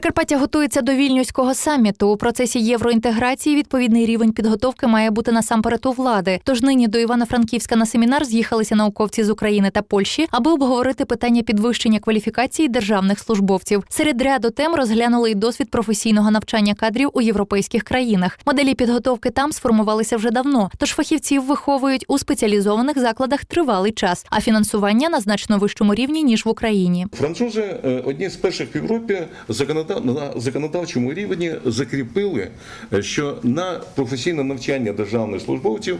Прикарпаття готується до вільнюського саміту. У процесі євроінтеграції відповідний рівень підготовки має бути насамперед у влади. Тож нині до Івано-Франківська на семінар з'їхалися науковці з України та Польщі, аби обговорити питання підвищення кваліфікації державних службовців. Серед ряду тем розглянули й досвід професійного навчання кадрів у європейських країнах. Моделі підготовки там сформувалися вже давно, тож фахівців виховують у спеціалізованих закладах тривалий час, а фінансування на значно вищому рівні ніж в Україні. Французи е, одні з перших в Європі законодав- на законодавчому рівні закріпили, е, що на професійне навчання державних службовців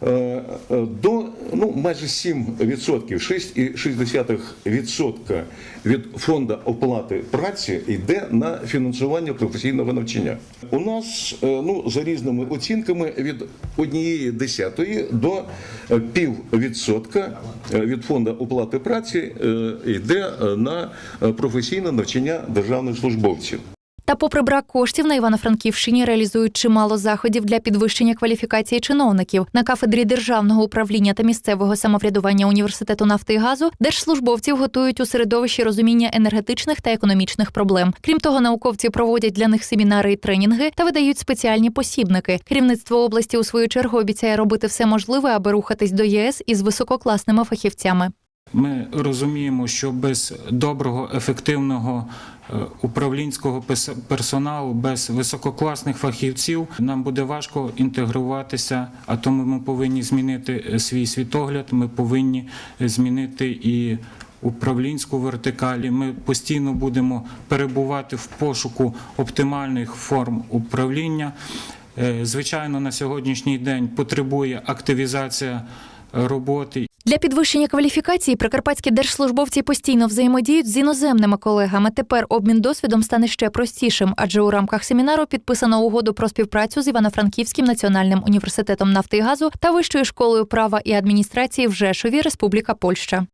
до ну майже 7%, 6,6% від фонду оплати праці йде на фінансування професійного навчання. У нас е, ну за різними оцінками від однієї десятої до е, піввідсотка е, від фонду оплати праці е, йде е, на е, професійне навчання державних службовців. Та, попри брак коштів на Івано-Франківщині реалізують чимало заходів для підвищення кваліфікації чиновників на кафедрі державного управління та місцевого самоврядування університету нафти і газу. Держслужбовців готують у середовищі розуміння енергетичних та економічних проблем. Крім того, науковці проводять для них семінари і тренінги та видають спеціальні посібники. Керівництво області у свою чергу обіцяє робити все можливе, аби рухатись до ЄС із висококласними фахівцями. Ми розуміємо, що без доброго, ефективного е, управлінського персоналу, без висококласних фахівців нам буде важко інтегруватися. А тому ми повинні змінити е, свій світогляд. Ми повинні е, змінити і управлінську вертикалі. Ми постійно будемо перебувати в пошуку оптимальних форм управління. Звичайно, на сьогоднішній день потребує активізація роботи Для підвищення кваліфікації прикарпатські держслужбовці постійно взаємодіють з іноземними колегами. Тепер обмін досвідом стане ще простішим, адже у рамках семінару підписано угоду про співпрацю з Івано-Франківським національним університетом нафти і газу та Вищою школою права і адміністрації в Жешові, Республіка Польща.